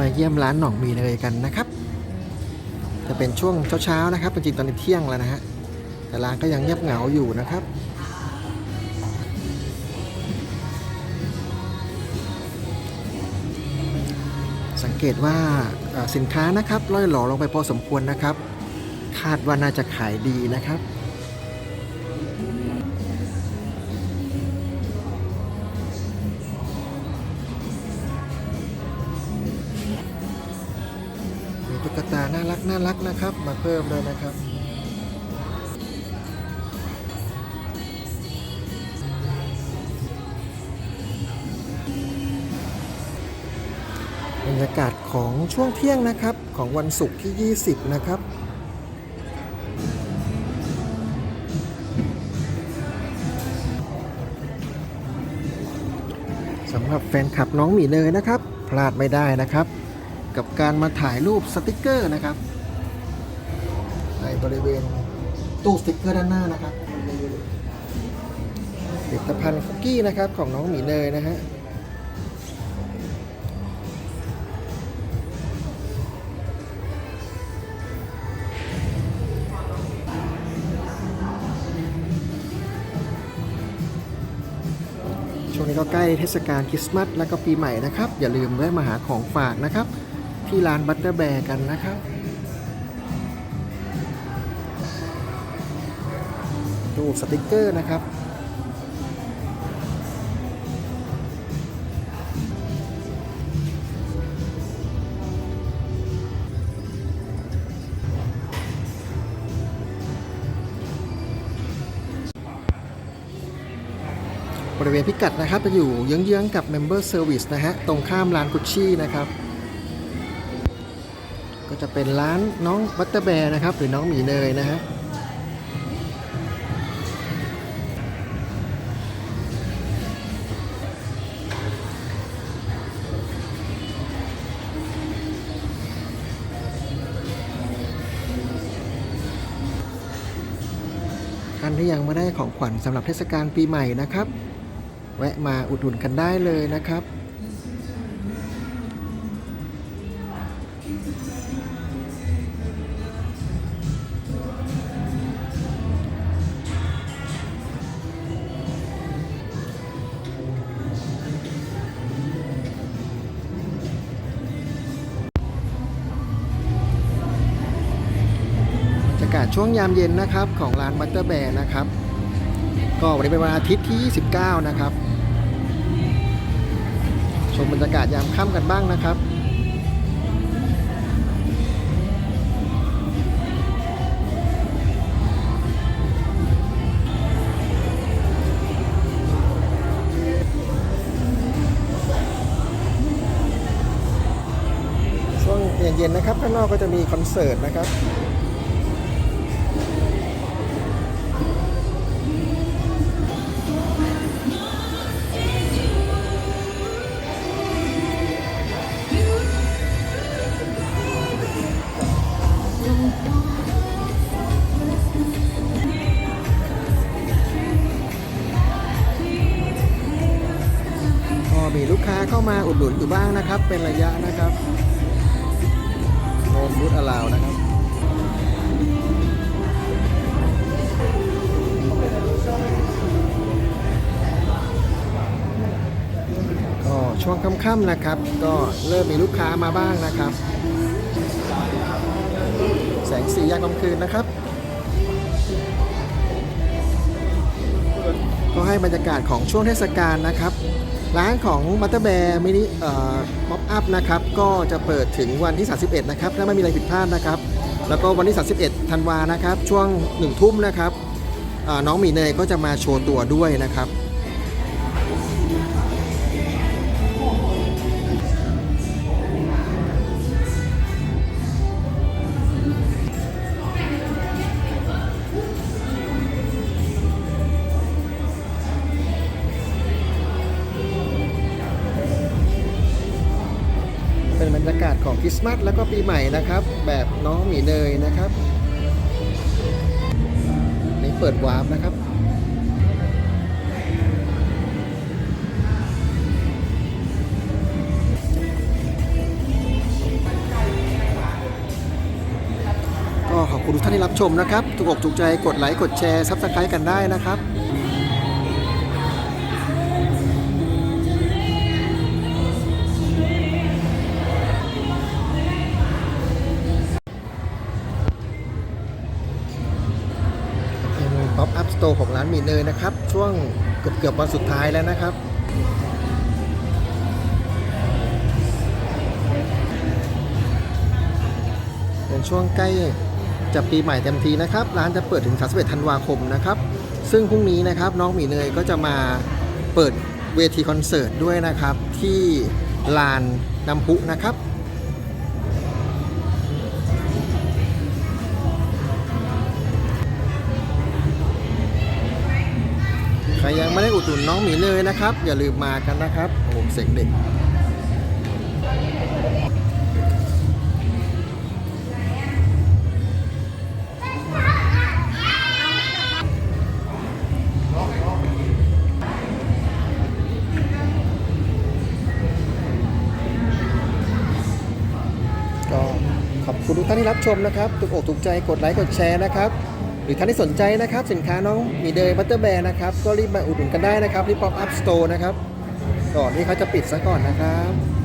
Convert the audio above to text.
มาเยี่ยมร้านหน่องมีเนยกันนะครับ จะเป็นช่วงเช้าๆนะครับจริงๆตอนนี้เที่ยงแล้วนะฮะแต่ร้านก็ยังเงียบเหงาอยู่นะครับสังเกตว่าสินค้านะครับล่อยหล่อลงไปพอสมควรนะครับ คาดว่าน่าจะขายดีนะครับ น่ารักน่ารักนะครับ มาเพิ่มเลยนะครับบรรยากาศของช่วงเที่ยงนะครับของวันศุกร์ที่ 20 นะครับสำหรับแฟนคลับน้องหมีเนยนะครับ พลาดไม่ได้นะครับ กับการมาถ่ายรูปสติกเกอร์นะครับ ในบริเวณตู้สติกเกอร์ด้านหน้านะครับผลิตภัณฑ์คุกกี้นะครับของน้องหมีเนยนะฮะช่วงนี้ก็ใกล้เทศกาลคริสต์มาสและก็ปีใหม่นะครับ อย่าลืมแวะมาหาของฝากนะครับ ที่ร้านบัตเตอร์แบร์กันนะครับดูสติกเกอร์นะครับบริเวณพิกัดนะครับ จะอยู่เยื้องๆกับ Member Service นะฮะ ตรงข้ามร้านกุชชี่นะครับ ก็จะเป็นร้านน้องบัตเตอร์แบร์นะครับ หรือน้องหมีเนยนะฮะท่านที่ยังไม่ได้ของขวัญสำหรับเทศกาลปีใหม่นะครับ แวะมาอุดหนุนกันได้เลยนะครับ ช่วงยามเย็นนะครับของร้านบัตเตอร์แบร์นะครับ ก็วันนี้เป็นวันอาทิตย์ที่ 29 นะครับ ชมบรรยากาศยามค่ำกันบ้างนะครับช่วงเย็นๆนะครับข้างนอกก็จะมีคอนเสิร์ตนะครับ ก็มีลูกค้าเข้ามาอุดหนุนอยู่บ้างนะครับ เป็นระยะนะครับโนฟูดอลาวนะครับก็ช่วงค่ำๆนะครับ ก็เริ่มมีลูกค้ามาบ้างนะครับ แสงสียามกลางคืนนะครับก็ให้บรรยากาศของช่วงเทศกาลนะครับ ร้านของมัตเตอร์แบร์มินิเอ่อม็อบอัพนะครับก็จะเปิดถึงวันที่ 31 นะครับถ้าไม่มีอะไรผิดพลาดนะครับ แล้วก็วันที่ 31 ธันวานะครับ ช่วง1ทุ่มนะครับน้องมีเนยก็จะมาโชว์ตัวด้วยนะครับ คริสต์มาสแล้วก็ปีใหม่นะครับ แบบน้องหมีเนยนะครับนี่เปิดวาร์ปนะครับก็ขอบคุณทุกท่านที่รับชมนะครับ ถูกอกถูกใจกดไลค์กดแชร์ซับสไครต์กันได้นะครับ หมีเนยนะครับ ช่วงเกือบเกือบวันสุดท้ายแล้วนะครับ เป็นช่วงใกล้จะปีใหม่เต็มทีนะครับ ร้านจะเปิดถึง 31 ธันวาคมนะครับ ซึ่งพรุ่งนี้นะครับน้องหมีเนยก็จะมาเปิดเวทีคอนเสิร์ตด้วยนะครับ ที่ลานน้ำพุนะครับ รยังไม่ได้อุดหนุนน้องหมีเนยนะครับ อย่าลืมมากันนะครับโอ้โหเสกเด็กก็ขอบคุณทุกท่านที่รับชมนะครับ ถูกอกถูกใจกดไลค์กดแชร์นะครับ รือท่านที่สนใจนะครับ สินค้าน้องมีเดย์บัตเตอร์แบร์นะครับ ก็รีบมาอุดหนุนกันได้นะครับที่ป๊อปอัพสโตร์นะครับ ก่อนที่เขาจะปิดซะก่อนนะครับ